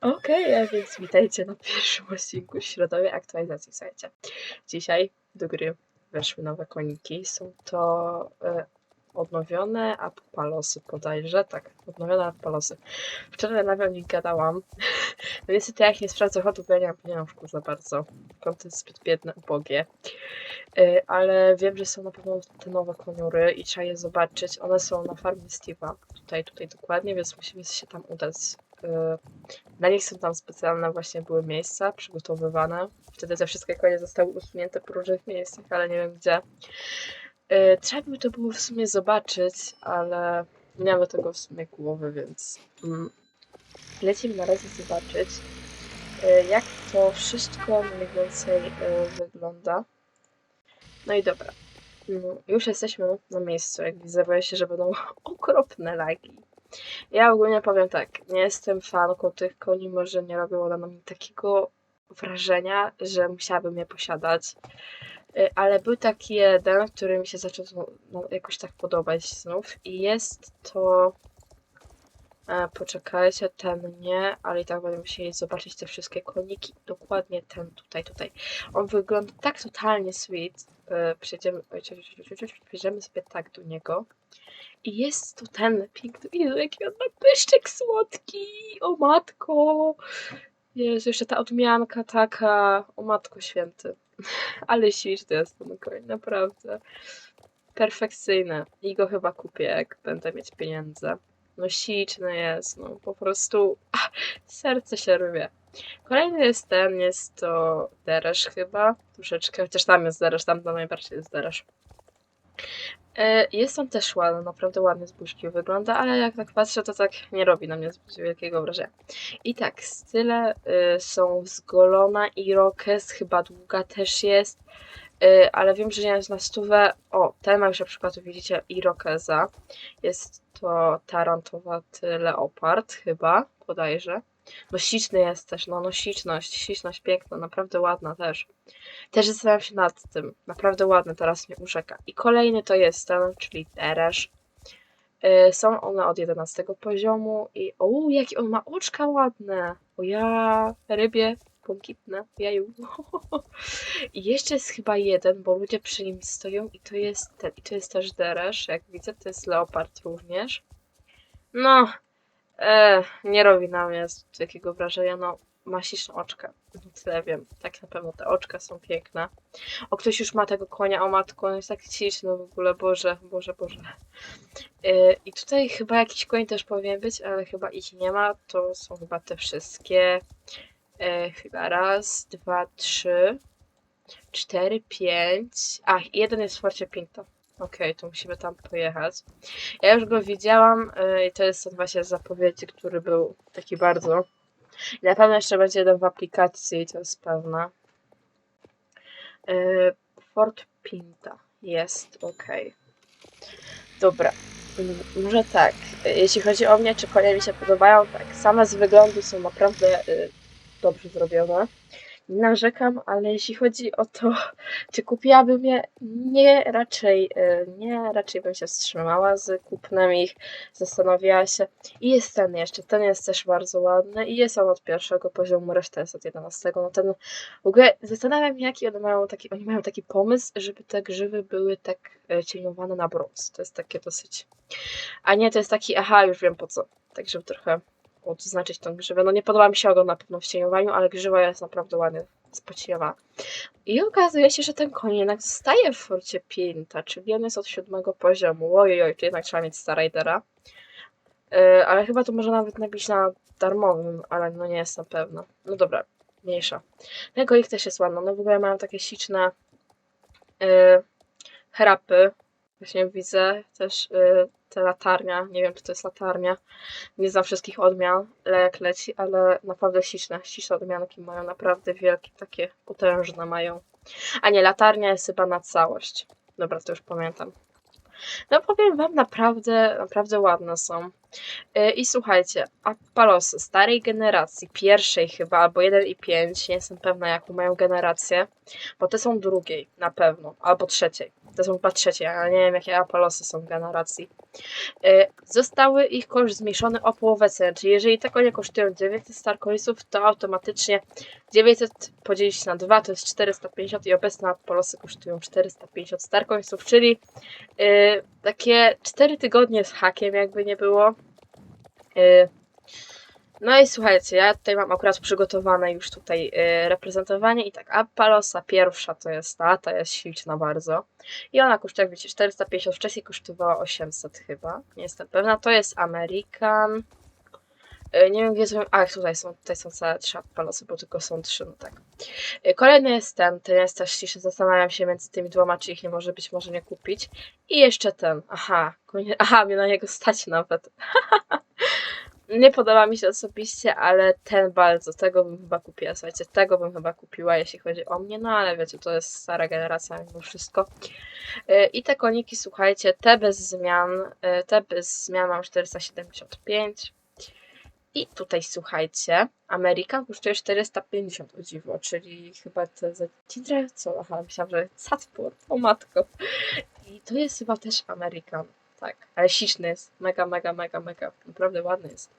Okej, a więc witajcie na pierwszym odcinku środowej aktualizacji. Słuchajcie, dzisiaj do gry weszły nowe koniki. Są to e, odnowione apopalosy bodajże. Tak, odnowione apopalosy. Wczoraj nawet o gadałam. No niestety jak nie sprawdzę chodu, bo ja nie mam pieniążków za bardzo. Jest zbyt biedne, ubogie. E, ale wiem, że są na pewno te nowe koniury i trzeba je zobaczyć. One są na farmie Steve'a. Tutaj, tutaj dokładnie, więc musimy się tam udać. E, dla nich są tam specjalne właśnie były miejsca przygotowywane. Wtedy te wszystkie konie zostały usunięte po różnych miejscach, ale nie wiem gdzie. Yy, Trzeba by to było w sumie zobaczyć, ale nie mam tego w sumie głowy, więc mm, lecimy na razie zobaczyć, yy, jak to wszystko mniej więcej wygląda. No i dobra. Mm, Już jesteśmy na miejscu, jak widzę, boję się, że będą okropne lagi. Ja ogólnie powiem tak, nie jestem fanką tych koni, może nie robią one na mnie takiego wrażenia, że musiałabym je posiadać. Y, Ale był taki jeden, który mi się zaczął no, jakoś tak podobać znów i jest to... E, poczekajcie, ten nie, ale i tak będę musieli zobaczyć te wszystkie koniki. Dokładnie ten tutaj, tutaj. On wygląda tak totalnie sweet. E, cio- przejdziemy sobie tak do niego. I jest tu ten piękny. Jezu, jaki on ma pyszczek słodki! O matko! Jezu, jeszcze ta odmianka taka. O matko święty. Ale śliczny jest ten koń, naprawdę. Perfekcyjny. I go chyba kupię, jak będę mieć pieniądze. No śliczny jest, no po prostu serce się rwie. Kolejny jest ten, jest to deresz chyba, troszeczkę, chociaż tam jest deresz, tam to najbardziej jest deresz. E, Jest on też ładny, naprawdę ładnie z buźki wygląda, ale jak tak patrzę, to tak nie robi na mnie zbyt wielkiego wrażenia. I tak, style y, są zgolona i rokes, chyba długa też jest, y, ale wiem, że nie jest na stówę. O, ten ma już na przykład, widzicie, irokeza. Jest to tarantowaty leopard, chyba, bodajże. No śliczny jest też, no, no śliczność, śliczność piękna, naprawdę ładna też. Też zastanawiam się nad tym, naprawdę ładny, teraz mnie urzeka. I kolejny to jest ten, czyli deresz. Y, Są one od 11 poziomu i o, jakie on ma oczka ładne. O ja, rybie, błękitne, jaju. I jeszcze jest chyba jeden, bo ludzie przy nim stoją i to jest ten, i to jest też deresz, jak widzę, to jest leopard również. No, e, nie robi na mnie takiego wrażenia, no, ma śliczne oczka. Tyle wiem, tak na pewno te oczka są piękne. O, ktoś już ma tego konia, o matko, on jest tak śliczny w ogóle, Boże, Boże, Boże. Yy, I tutaj chyba jakiś koń też powinien być, ale chyba ich nie ma. To są chyba te wszystkie. Yy, chyba raz, dwa, trzy, cztery, pięć. A, jeden jest w Forcie Pinto. Okej, to musimy tam pojechać. Ja już go widziałam yy, i to jest ten właśnie zapowiedzi, który był taki bardzo. I na pewno jeszcze będzie jeden w aplikacji, to jest pewne. Yy, Fort Pinta jest, okej. Dobra. Mm, Może tak. y, Jeśli chodzi o mnie, czy konie mi się podobają, tak. Same z wyglądu są naprawdę y, dobrze zrobione. Narzekam, ale jeśli chodzi o to, czy kupiłabym je, nie raczej, y, nie raczej bym się wstrzymała z kupnem ich, zastanawiała się. I jest ten jeszcze, ten jest też bardzo ładny i jest on od pierwszego poziomu, reszta jest od 11. No ten, w ogóle zastanawiam się, jaki one mają taki, oni mają taki pomysł, żeby te grzywy były tak e, cieniowane na brąz. To jest takie dosyć a nie, to jest taki, aha, już wiem po co. Tak, żeby trochę odznaczyć tą grzywę. No nie podoba mi się ogon na pewno w cieniowaniu, ale grzywa jest naprawdę ładnie spocieniowana. I okazuje się, że ten koń jednak zostaje w Forcie Pinta, czyli on jest od siódmego poziomu. Ojej, czy jednak trzeba mieć Starridera. Yy, ale chyba to może nawet nabić na darmowym, ale no nie jestem pewna. No dobra, mniejsza. Tego ich też jest ładna. No w ogóle mają takie śliczne yy, hrapy. Właśnie widzę też yy, te latarnia. Nie wiem, czy to jest latarnia. Nie znam wszystkich odmian, le- jak leci, ale naprawdę śliczne. Śliczne odmianki mają naprawdę wielkie, takie potężne mają. A nie, latarnia jest chyba na całość. Dobra, to już pamiętam. No powiem wam, naprawdę, naprawdę ładne są. Yy, I słuchajcie, Apalosy starej generacji, pierwszej chyba, albo 1 i 5, nie jestem pewna jaką mają generację, bo te są drugiej na pewno, albo trzeciej. To są chyba trzecie, ale nie wiem jakie Apolosy są w generacji. E, Zostały ich koszt zmniejszony o połowę ceny, czyli jeżeli te konie kosztują 900 Starcoinsów, to automatycznie 900 podzielić na 2 to jest 450 i obecne Apolosy kosztują 450 Starcoinsów, czyli e, takie 4 tygodnie z hakiem jakby nie było. E, no i słuchajcie, ja tutaj mam akurat przygotowane już tutaj y, reprezentowanie i tak, Apalosa pierwsza to jest ta, ta jest śliczna bardzo i ona kosztuje, jak wiecie, 450, wcześniej kosztowała 800 chyba, nie jestem pewna, to jest American, y, nie wiem gdzie są, a tutaj są, tutaj są całe trzy Apalosy, bo tylko są trzy, no tak. Y, kolejny jest ten, ten jest też śliczny, zastanawiam się między tymi dwoma, czy ich nie może być, może nie kupić i jeszcze ten, aha, konie, aha, mnie na niego stać nawet. Nie podoba mi się osobiście, ale ten bardzo, tego bym chyba kupiła, słuchajcie, tego bym chyba kupiła, jeśli chodzi o mnie, no ale wiecie, to jest stara generacja mimo wszystko. Yy, I te koniki, słuchajcie, te bez zmian, yy, te bez zmian mam 475. I tutaj słuchajcie, American kosztuje 450 o dziwo, czyli chyba to za Tidra, co? Aha, myślałam, że Satpur, o matko. I to jest chyba też American. Tak, ale śliczny jest. Mega, mega, mega, mega. Naprawdę ładny jest.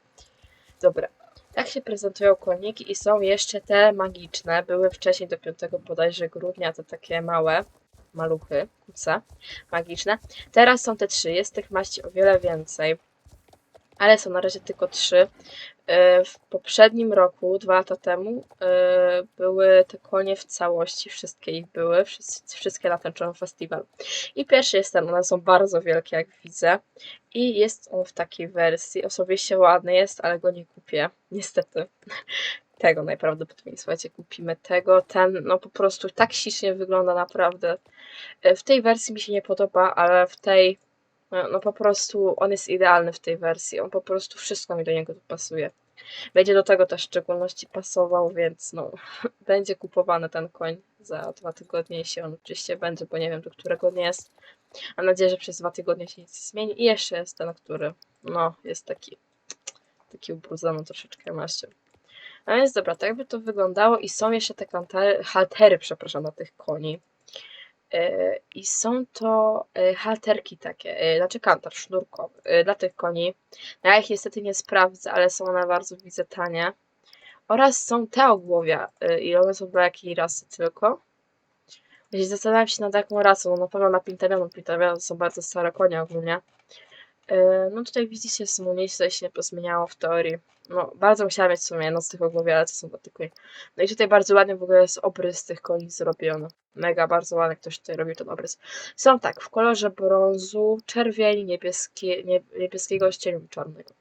Dobra. Tak się prezentują koniki i są jeszcze te magiczne. Były wcześniej do 5 bodajże grudnia, te takie małe maluchy, kuce magiczne. Teraz są te trzy. Jest tych maści o wiele więcej. Ale są na razie tylko trzy. Yy, W poprzednim roku, dwa lata temu, yy, były te konie w całości, wszystkie ich były, wszystkie na tęczowym festiwalu. I pierwszy jest ten, one są bardzo wielkie, jak widzę. I jest on w takiej wersji. Osobiście ładny jest, ale go nie kupię. Niestety. Tego najprawdopodobniej, słuchajcie, kupimy tego. Ten, no po prostu tak ślicznie wygląda naprawdę. E, W tej wersji mi się nie podoba, ale w tej, no, no po prostu on jest idealny w tej wersji. On po prostu wszystko mi do niego tu pasuje. Będzie do tego też w szczególności pasował, więc no, będzie kupowany ten koń za dwa tygodnie, jeśli on oczywiście będzie, bo nie wiem do którego dnia jest. Mam nadzieję, że przez dwa tygodnie się nic nie zmieni. I jeszcze jest ten, który no, jest taki, taki ubrudzony troszeczkę maścią. A więc dobra, tak by to wyglądało i są jeszcze te kantery, haltery, przepraszam, na tych koni. Yy, I są to yy, halterki takie, yy, znaczy kantar sznurkowy dla tych koni. No ja ich niestety nie sprawdzę, ale są one bardzo widzę tanie. Oraz są te ogłowia i one są dla jakiej rasy tylko. Zastanawiam się nad jaką rasą, no na pewno na Pintamianu. Pintamianu są bardzo stare konie ogólnie. Yy, No tutaj widzicie, są miejsce się pozmieniało w teorii. No, bardzo musiałam mieć w sumie z tych ogłowi, ale to są koni. No i tutaj bardzo ładnie w ogóle jest obrys tych koni zrobiony. Mega, bardzo ładnie ktoś tutaj robił ten obrys. Są tak, w kolorze brązu, czerwieni, niebieskie, nie, niebieskiego z cieniem czarnego.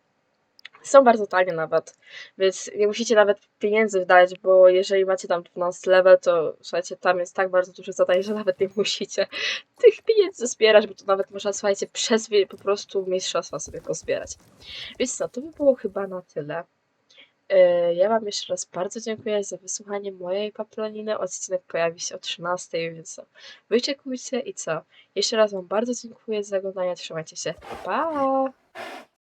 Są bardzo tanie nawet, więc nie musicie nawet pieniędzy wydać, bo jeżeli macie tam 12 level, to słuchajcie, tam jest tak bardzo duże zadanie, że nawet nie musicie tych pieniędzy zbierać, bo to nawet można, słuchajcie, przez po prostu mistrzostwa sobie pozbierać. Więc no, to by było chyba na tyle. Yy, Ja Wam jeszcze raz bardzo dziękuję za wysłuchanie mojej paplaniny. Odcinek pojawi się o 13, więc co? Wyczekujcie i co? Jeszcze raz Wam bardzo dziękuję za oglądanie. Trzymajcie się. Pa!